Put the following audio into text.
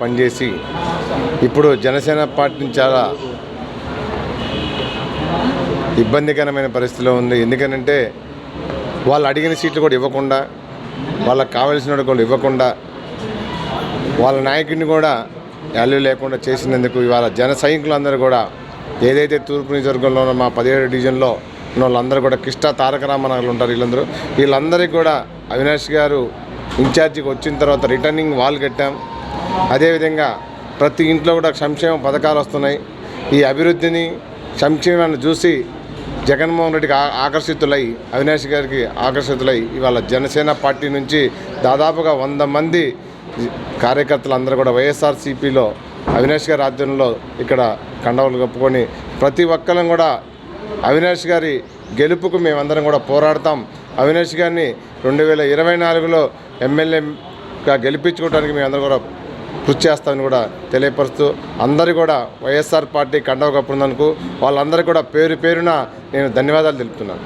పనిచేసి ఇప్పుడు జనసేన పార్టీని చాలా ఇబ్బందికరమైన పరిస్థితిలో ఉంది. ఎందుకనంటే వాళ్ళు అడిగిన సీట్లు కూడా ఇవ్వకుండా వాళ్ళకి కావలసిన కూడా ఇవ్వకుండా వాళ్ళ నాయకుడిని కూడా వాల్యూ లేకుండా చేసినందుకు ఇవాళ జన సైనికులందరూ కూడా ఏదైతే తూర్పు నియోజకవర్గంలో ఉన్న మా పదిహేడు డివిజన్లో ఉన్న వాళ్ళందరూ కూడా కిష్టా తారక రామనగర్లు ఉంటారు వీళ్ళందరూ. వీళ్ళందరికీ కూడా అవినాష్ గారు ఇన్ఛార్జికి వచ్చిన తర్వాత రిటర్నింగ్ వాల్ కట్టాం. అదేవిధంగా ప్రతి ఇంట్లో కూడా సంక్షేమ పథకాలు వస్తున్నాయి. ఈ అభివృద్ధిని సంక్షేమాన్ని చూసి జగన్మోహన్ రెడ్డికి ఆకర్షితులై అవినాష్ గారికి ఆకర్షితులై ఇవాళ జనసేన పార్టీ నుంచి దాదాపుగా వంద మంది కార్యకర్తలు అందరూ కూడా వైఎస్ఆర్సీపీలో అవినాష్ గారి ఆధ్వర్యంలో ఇక్కడ కండవలు కప్పుకొని ప్రతి ఒక్కరం కూడా అవినాష్ గారి గెలుపుకు మేమందరం కూడా పోరాడతాం. అవినాష్ గారిని రెండు వేల ఇరవై నాలుగులో ఎమ్మెల్యేగా గెలిపించుకోవడానికి మేమందరం కూడా కృషి చేస్తామని కూడా తెలియపరుస్తూ అందరూ కూడా వైఎస్ఆర్ పార్టీ కండవ కప్పున్నందుకు వాళ్ళందరికీ కూడా పేరు పేరున నేను ధన్యవాదాలు తెలుపుతున్నాను.